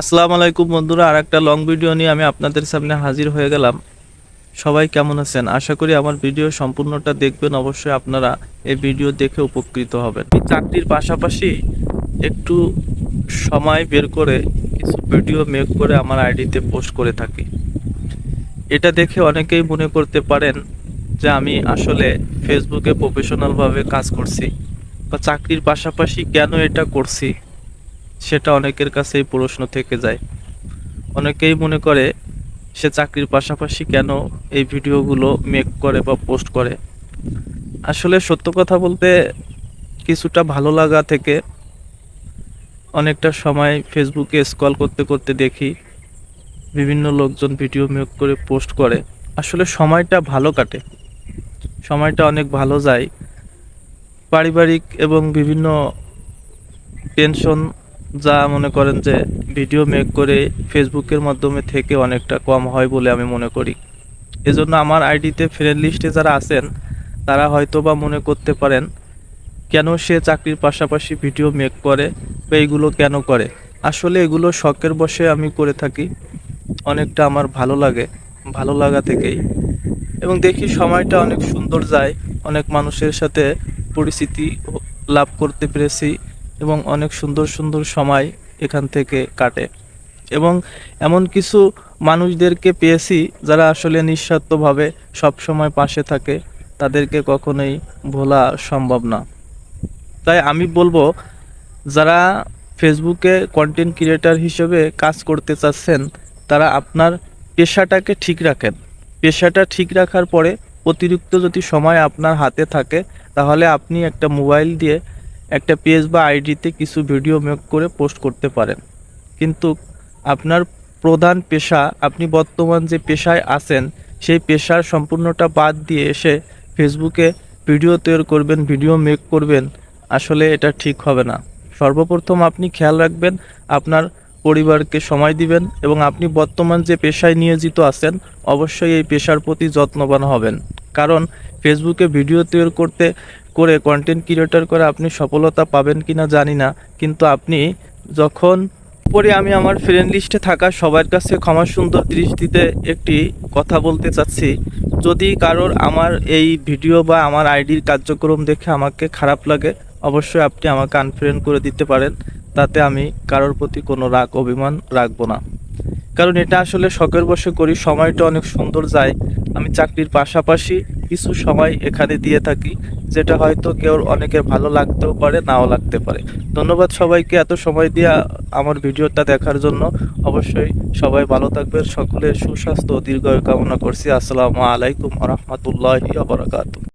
আসসালামু আলাইকুম বন্ধুরা আর একটা লং ভিডিও নিয়ে আমি আপনাদের সামনে হাজির হয়ে গেলাম। সবাই কেমন আছেন? আশা করি আমার ভিডিও সম্পূর্ণটা দেখবেন, অবশ্যই আপনারা এই ভিডিও দেখে উপকৃত হবেন। এই চাকরির পাশাপাশি একটু সময় বের করে কিছু ভিডিও মেক করে আমার আইডিতে পোস্ট করে থাকি। এটা দেখে অনেকেই মনে করতে পারেন যে আমি আসলে ফেসবুকে প্রফেশনালভাবে কাজ করছি, বা চাকরির পাশাপাশি কেন এটা করছি। সেটা অনেকের কাছেই প্রশ্ন থেকে যায়। অনেকেই মনে করে সে চাকরির পাশাপাশি কেন এই ভিডিওগুলো মেক করে বা পোস্ট করে। আসলে সত্য কথা বলতে কিছুটা ভালো লাগা থেকে অনেকটা সময় ফেসবুকে স্ক্রল করতে করতে দেখি বিভিন্ন লোকজন ভিডিও মেক করে পোস্ট করে। আসলে সময়টা ভালো কাটে। সময়টা অনেক ভালো যায়। পারিবারিক এবং বিভিন্ন টেনশন যা মনে করেন যে ভিডিও মেক করে ফেসবুকের মাধ্যমে থেকে অনেকটা কম হয় বলে আমি মনে করি। এজন্য আমার আইডিতে ফ্রেন্ড লিস্টে যারা আছেন, তারা হয়তো বা মনে করতে পারেন, কেন সে চাকরির পাশাপাশি ভিডিও মেক করে বা এইগুলো কেন করে? আসলে এগুলো শখের বসে আমি করে থাকি। অনেকটা আমার ভালো লাগে, ভালো লাগা থেকেই। এবং দেখি সময়টা অনেক সুন্দর যায়, অনেক মানুষের সাথে পরিচিতি লাভ করতে পেরেছি। এবং অনেক সুন্দর সুন্দর সময় এখান থেকে কাটে। এবং এমন কিছু মানুষদেরকে পেয়েছি যারা আসলে নিঃস্বার্থভাবে সবসময় পাশে থাকে, তাদেরকে কখনোই ভোলা সম্ভব না। তাই আমি বলব, যারা ফেসবুকে কন্টেন্ট ক্রিয়েটার হিসেবে কাজ করতে চাচ্ছেন, তারা আপনার পেশাটাকে ঠিক রাখেন। পেশাটা ঠিক রাখার পরে অতিরিক্ত যদি সময় আপনার হাতে থাকে, তাহলে আপনি একটা মোবাইল দিয়ে একটা পেজ বা আইডিতে কিছু ভিডিও মেক করে পোস্ট করতে পারেন। কিন্তু আপনার প্রধান পেশা, আপনি বর্তমান যে পেশায় আছেন, সেই পেশার সম্পূর্ণটা বাদ দিয়ে এসে ফেসবুকে ভিডিও তৈরি করবেন ভিডিও মেক করবেন, আসলে এটা ঠিক হবে না। সর্বপ্রথম আপনি খেয়াল রাখবেন, আপনার পরিবারকে সময় দিবেন এবং আপনি বর্তমান যে পেশায় নিয়োজিত আছেন, অবশ্যই এই পেশার প্রতি যত্নবান হবেন। কারণ ফেসবুকে ভিডিও তৈরি করতে করে কন্টেন্ট ক্রিয়েটর করে আপনি সফলতা পাবেন কিনা জানি না। কিন্তু আপনি যখন পরে আমি আমার ফ্রেন্ড লিস্টে থাকা সবার কাছে ক্ষমা সুন্দর দৃষ্টিতে একটি কথা বলতে চাচ্ছি, যদি কারোর আমার এই ভিডিও বা আমার আইডির কার্যক্রম দেখে আমাকে খারাপ লাগে, অবশ্যই আপনি আমাকে আনফ্রেন্ড করে দিতে পারেন। তাতে আমি কারোর প্রতি কোনো রাগ, অভিমান রাখব না। কারণ এটা আসলে শখের বসে করি, সময়টা অনেক সুন্দর যায়। আমি চাকরির পাশাপাশি কিছু সময় এখানে দিয়ে থাকি, যেটা হয়তো কেউ অনেকের ভালো লাগতেও পারে, নাও লাগতে পারে। ধন্যবাদ সবাইকে এত সময় দিয়ে আমার ভিডিওটা দেখার জন্য। অবশ্যই সবাই ভালো থাকবেন সকলের সুস্বাস্থ্য দীর্ঘায়ু কামনা করছি। আসসালামু আলাইকুম রহমতুল্লাহি আবরাকাতু